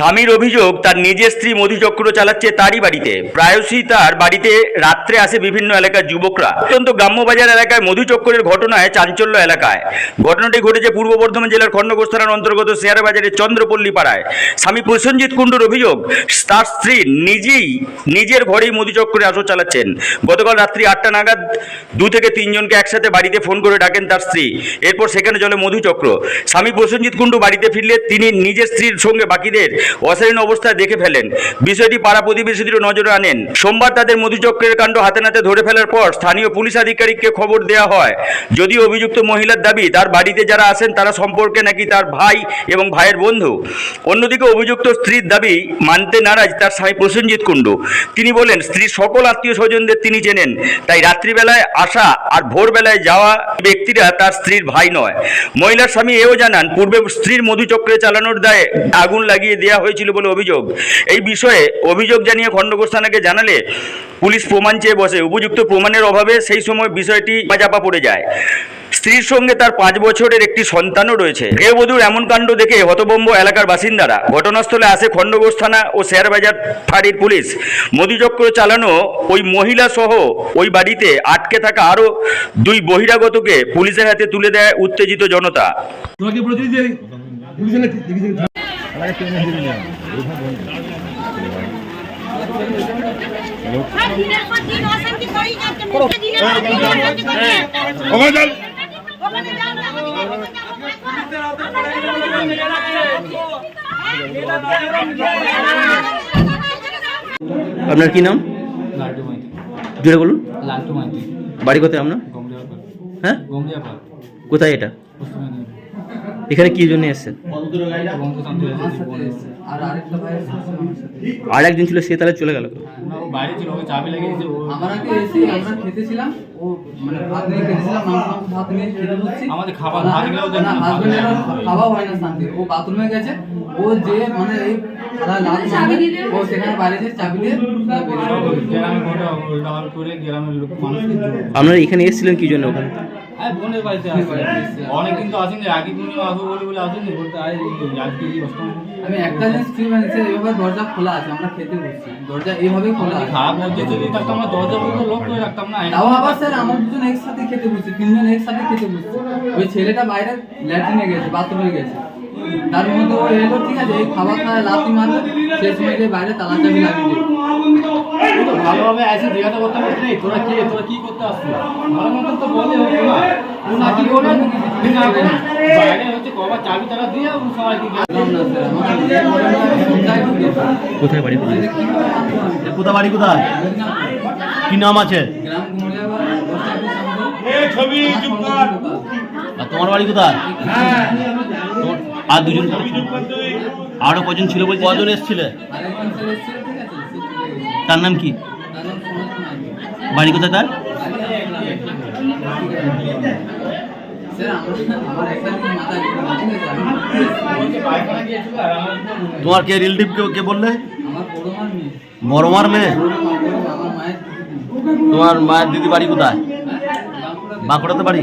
স্বামীর অভিযোগ, তার নিজের স্ত্রী মধুচক্র চালাচ্ছে তারই বাড়িতে। প্রায়শই তার বাড়িতে রাত্রে আসে বিভিন্ন এলাকার যুবকরা। অত্যন্ত গ্রাম্যবাজার এলাকায় মধুচক্রের ঘটনায় চাঞ্চল্য এলাকায়। ঘটনাটি ঘটেছে পূর্ব বর্ধমান জেলার খণ্ডঘোষ থানার অন্তর্গত শেয়ার বাজারের চন্দ্রপল্লী পাড়ায় স্বামী প্রসেনজিৎ কুণ্ডুর অভিযোগ, তার স্ত্রী নিজেই নিজের ঘরেই মধুচক্রে আসর চালাচ্ছেন। গতকাল রাত্রি আটটা নাগাদ দু থেকে তিনজনকে একসাথে বাড়িতে ফোন করে ডাকেন তার স্ত্রী। এরপর সেখানে চলে মধুচক্র স্বামী প্রসেনজিৎ কুণ্ডু বাড়িতে ফিরলে তিনি নিজের স্ত্রীর সঙ্গে বাকিদের অশালীন অবস্থায় দেখে ফেলেন। বিষয়টি পাড়া প্রতিবেশীদের নজরে আনেন। সোমবার তাদের মধুচক্রের কাণ্ড হাতে নাতে ধরে ফেলার পর স্থানীয় পুলিশ আধিকারিককে খবর দেওয়া হয়। যদিও অভিযুক্ত মহিলার দাবি, তার বাড়িতে যারা আসেন তারা সম্পর্কে নাকি তার ভাই এবং ভাইয়ের বন্ধু। অন্যদিকে অভিযুক্ত স্ত্রীর দাবি মানতে নারাজ তার স্বামী প্রসেনজিৎ কুণ্ডু। তিনি বলেন, স্ত্রীর সকল আত্মীয় স্বজনদের তিনি চেনেন। তাই রাত্রিবেলায় আসা আর ভোরবেলায় যাওয়া ব্যক্তিরা তার স্ত্রীর ভাই নয়। মহিলার স্বামী এও জানান, পূর্বে স্ত্রীর মধুচক্রে চালানোর দায়ে আগুন লাগিয়ে দেওয়া হয়েছিল বলে অভিযোগ। এই বিষয়ে অভিযোগ জানিয়ে খণ্ডঘোষ থানাকে জানালে পুলিশ প্রমাণ চেয়ে বসে। উপযুক্ত প্রমাণের অভাবে সেই সময় বিষয়টি চাপা পড়ে যায়। স্ত্রীর সঙ্গে তার পাঁচ বছরের একটি সন্তানও রয়েছে। গৃহবধূর এমন কাণ্ড দেখে হতবম্ব এলাকার বাসিন্দারা ঘটনাস্থলে আসে খণ্ডঘোষ থানা ও শেয়ারবাজার ফাঁড়ির পুলিশ। মধুচক্র চালানো ওই মহিলা সহ ওই বাড়িতে আটকে থাকা আরও দুই বহিরাগতকে পুলিশের হাতে তুলে দেয় উত্তেজিত জনতা। আমাকে আপনার কি নাম? জুড়ে বলুন। বাড়ি কোথায় আপনার? হ্যাঁ? কোথায় এটা? এখানে কি জন্য এসেছেন? আর আরেকটা ভাই আর একজন ছিল সে তাহলে চলে গেল না ও বাইরে ছিল ওকে চাবি লেগেছে ও আমার আগে এসে আমরা খেতেছিলাম ও মানে আমাদের খাবার খাওয়া হয় না শান্তি। ও বাথরুমে গেছে ও যে মানে এই ও সেখানে বাইরে যে চাবি দিয়ে সব বেরিয়ে গেল। গ্রামে ঘটে উল্টা হাল করে গ্রামের লোক মানুষকে আপনারা এখানে এসেছিলেন কি জন্য ওখানে? হ্যাঁ বোনের বাড়িতে আসে অনেক কিন্তু আসেনি দিনও আসব বলে বলে আসেনি? বলতে আয় আজকে এই অষ্টম আমি একটা জিনিস ফিল মানে এইভাবে দরজা খোলা আছে আমরা খেতে বসছি। দরজা এইভাবেই খোলা আছে। খারাপ লাগছে যদি থাকতো আমরা দরজা বন্ধ লক করে রাখতাম না তাও আবার স্যার আমরা দুজন একসাথে খেতে বসছি তিনজন একসাথে খেতে বসছি। ওই ছেলেটা বাইরে ল্যাট্রিনে গেছে বাথরুমে গেছে। তার মধ্যে ও এলো ঠিক আছে এই খাবার খাওয়া লাথি মারলো শেষ সময় বাইরে তালা চাবি লাগিয়ে ভালোভাবে জিজ্ঞাসা করতে পারছি নেই তোরা কে তোরা কি করতে আসছিস? ভালো মতন তো বলে হতো না। ও না কি করে। বাইরে হচ্ছে কবার চাবি দিয়ে সবাইকে হয়। কোথায় বাড়ি কোথায়? কোথা বাড়ি কোথায়? কি নাম আছে। ছবি। আর তোমার বাড়ি কোথায়? আর দুজন আরও কজন ছিল বলছে কজন এসছিলে আরেকজন স্যার এসেছিল, ঠিক আছে? সে চলে গেছে। তার নাম কি। বাড়ি কোথায় তার তোমার কে রিলেটিভ কে কে বললে আমার বড় মার মেয়ে। তোমার মায়ের দিদি বাড়ি কোথায় বাঁকুড়াতে বাড়ি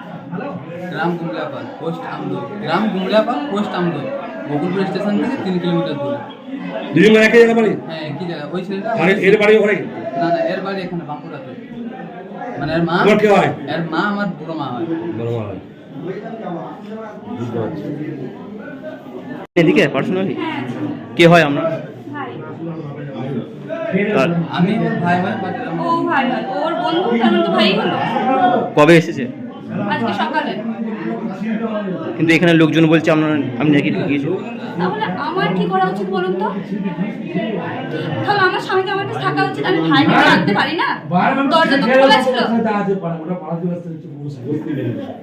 গ্রাম গুমলাপাল পোস্ট আমদই গ্রাম গুমলাপাল পোস্ট বকুলপুর স্টেশন থেকে তিন কিলোমিটার দূরে। দুজন একই জায়গা বাড়ি? হ্যাঁ কি জায়গা। ওই ছেলেটা এর বাড়ি ওখানে? না না এর বাড়ি এখানে বাঁকুড়াতে। মানে এর মা কে হয়? এর মা আমার বড় মা হয়। বড় মা হয়। এদিকে পার্সোনালি? কে হয় আমরা? আমি ভাই ভাই ও ভাই ভাই। ওর বন্ধু তো ভাই কবে এসেছে? আজকে সকালে। কিন্তু এখানে লোকজন বলছে আপনার আমি নাকি ঢুকিয়েছি। তাহলে আমার কি করা উচিত বলুন তো? তাহলে আমার স্বামীকে আমার কাছে থাকা উচিত আমি ভাই ভাই রাখতে পারি না? দরজা তো খোলা ছিল।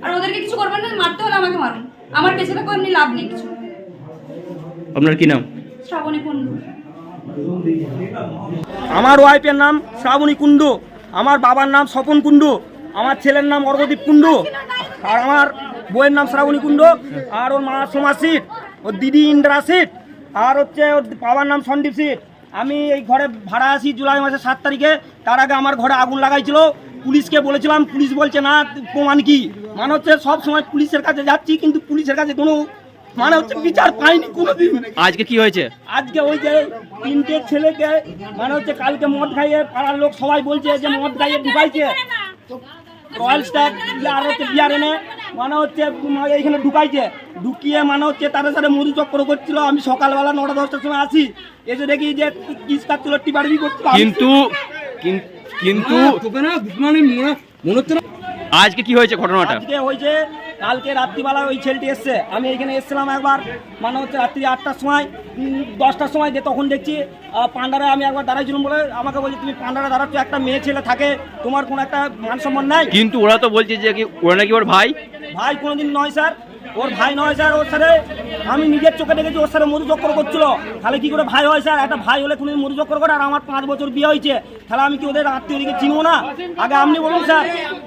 আর ওদেরকে কিছু করবেন না মারতে হলে আমাকে মারুন। আমার বেঁচে থাকো এমনি লাভ নেই কিছু। আপনার কি নাম? শ্রাবণী কুণ্ডু। আমার ওয়াইফের নাম শ্রাবণী কুণ্ডু। আমার বাবার নাম স্বপন কুণ্ডু। আমার ছেলের নাম অর্ঘদীপ কুণ্ডু আর আমার বইয়ের নাম শ্রাবণী কুণ্ডু আর ওর মা সোমা সিট ওর দিদি ইন্দ্রা সিট আর হচ্ছে ওর বাবার নাম সন্দীপ সিট। আমি এই ঘরে ভাড়া আসি জুলাই মাসের সাত তারিখে তার আগে আমার ঘরে আগুন লাগাইছিল। পুলিশকে বলেছিলাম পুলিশ বলছে না প্রমাণ কি? মানে হচ্ছে সব সময় পুলিশের কাছে যাচ্ছি কিন্তু পুলিশের কাছে কোনো মানে হচ্ছে বিচার পাইনি কোনোদিন আজকে কি হয়েছে? আজকে ওই যে তিনটে ছেলেকে মানে হচ্ছে কালকে মদ খাইয়ে পাড়ার লোক সবাই বলছে যে মদ খাইয়ে ঢুকাইছে রয়্যাল স্টার আর হচ্ছে বিয়ার এনে মানে হচ্ছে এইখানে ঢুকাইছে। ঢুকিয়ে মানে হচ্ছে তাদের সাথে মধু চক্র করছিল। আমি সকালবেলা নটা দশটার সময় আসি। এসে দেখি যে কিস কাটছিল টিপাটিপি করছিল। কিন্তু কিন্তু মানে মনে মনে হচ্ছে না আজকে কি হয়েছে ঘটনাটা? আজকে হয়েছে কালকে রাত্রিবেলা ওই ছেলেটি এসছে। আমি এখানে এসেছিলাম একবার মানে হচ্ছে রাত্রি আটটার সময় দশটার সময় যে তখন দেখছি পান্ডারে আমি একবার দাঁড়াইছিলাম বলে আমাকে বলছে তুমি পান্ডারে দাঁড়াচ্ছ একটা মেয়ে ছেলে থাকে তোমার কোনো একটা মান সম্মান নাই? কিন্তু ওরা তো বলছে যে কি ওরা নাকি ওর ভাই? ভাই কোনোদিন নয় স্যার। ওর ভাই নয় স্যার, ওর সাথে আমি নিজের চোখে দেখেছি, ওর সাথে মধু চক্র করছিল। তাহলে কি করে ভাই হয় স্যার? একটা ভাই হলে কোনোদিন মধু চক্র করে আর আমার পাঁচ বছর বিয়ে হয়েছে। তাহলে আমি কি ওদের আত্মীয়দিকে চিনবো না? আগে আপনি বলুন স্যার,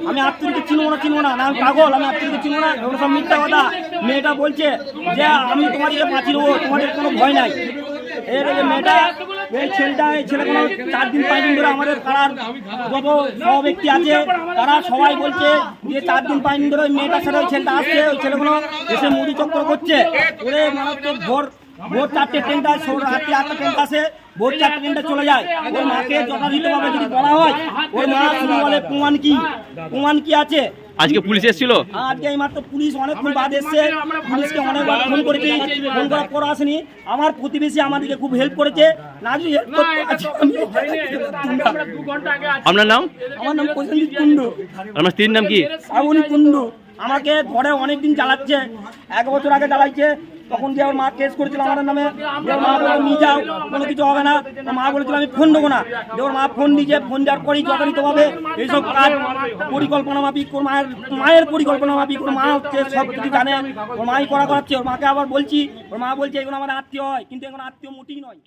আমি আত্মীয়দিকে চিনবো না চিনবো না। আমি পাগল, আমি আত্মীয়দিকে চিনবো না। এগুলো সব মিথ্যা কথা। মেয়েটা বলছে যে, আমি তোমাদেরকে বাঁচিয়ে দেবো, তোমাদের কোনো ভয় নাই। এর মেয়েটা এই ছেলেটা, এই ছেলে কোনো চার দিন, পাঁচ দিন ধরে আমাদের পাড়ার যত সব ব্যক্তি আছে, তারা সবাই বলছে যে চার দিন, পাঁচ দিন ধরে ওই মেয়েটার সাথে ওই ছেলেটা আসছে, ওই ছেলেগুলো এসে মুড়ি চক্র করছে। ওরে মারাত্মক ভোর ভোর চারটে ট্রেনটা রাত্রি আটটা ট্রেনটা আসে, ভোর চারটে ট্রেনটা চলে যায়। ওর মাকে যথাযথভাবে যদি বলা হয়, ওর মা শুধু বলে, প্রমাণ কি? প্রমাণ কি আছে? আজকে পুলিশ এসেছিল? আজকে এই মাত্র পুলিশ অনেকক্ষণ বাদ এসছে। পুলিশকে অনেকবার ফোন করেছি ফোন করার পর আসেনি। আমার প্রতিবেশী আমাদেরকে খুব হেল্প করেছে। না যদি হেল্প আপনার নাম? আমার নাম প্রসেনজিৎ কুণ্ডু। আপনার স্ত্রীর নাম কি? শ্রাবণী কুন্ডু আমাকে ঘরে অনেক দিন জ্বালাচ্ছে এক বছর আগে জ্বালাইছে। তখন যে আমার মা কেস করেছিল আমার নামে মা বলে নিয়ে যাও, কোনো কিছু হবে না। মা বলেছিল, আমি ফোন দেবো না। যে ওর মা ফোন দিয়েছে ফোন দেওয়ার পরেই হবে এইসব কাজ পরিকল্পনা মাফিক, ওর মায়ের মায়ের পরিকল্পনা মাফিক, ওর মা হচ্ছে সব কিছু জানে, ওর মাই করা করাচ্ছে, ওর মাকে আবার বলছি, ওর মা বলছে, এগুলো আমার আত্মীয় হয়। কিন্তু এখন আত্মীয় মোটেই নয়।